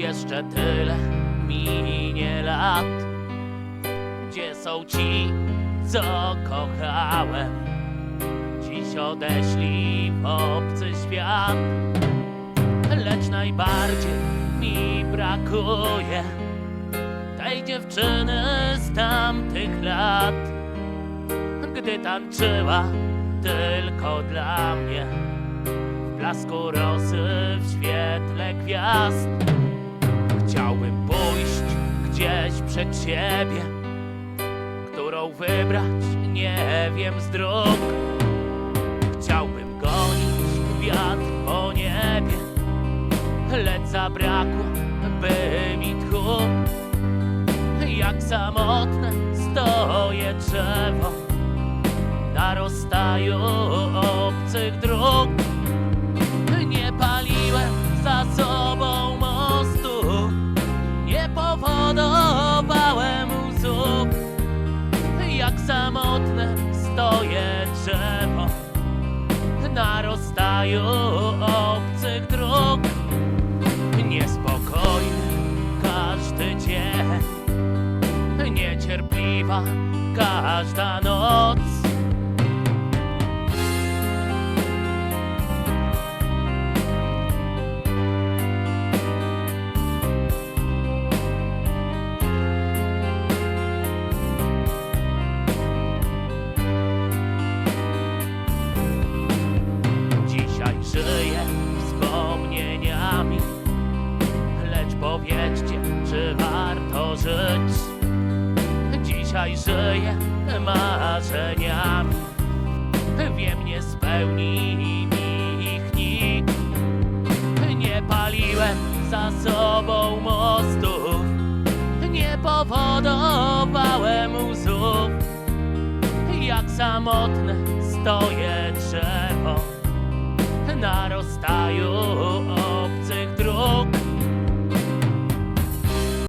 Jeszcze tyle minie lat. Gdzie są ci, co kochałem? Dziś odeszli w obcy świat. Lecz najbardziej mi brakuje Tej dziewczyny z tamtych lat. Gdy tańczyła tylko dla mnie W blasku rosy, w świetle gwiazd przed siebie Którą wybrać nie wiem z dróg. Chciałbym gonić wiatr po niebie Lecz zabrakło by mi tchu. Jak samotne stoję drzewo Na rozstaju rozstaju obcych dróg. Niespokojny każdy dzień Niecierpliwa każda noc Dzisiaj żyję marzeniami Wiem, nie spełni ich nikt. Nie paliłem za sobą mostów Nie powodowałem łzów Jak samotne stoję drzewo na rozstaju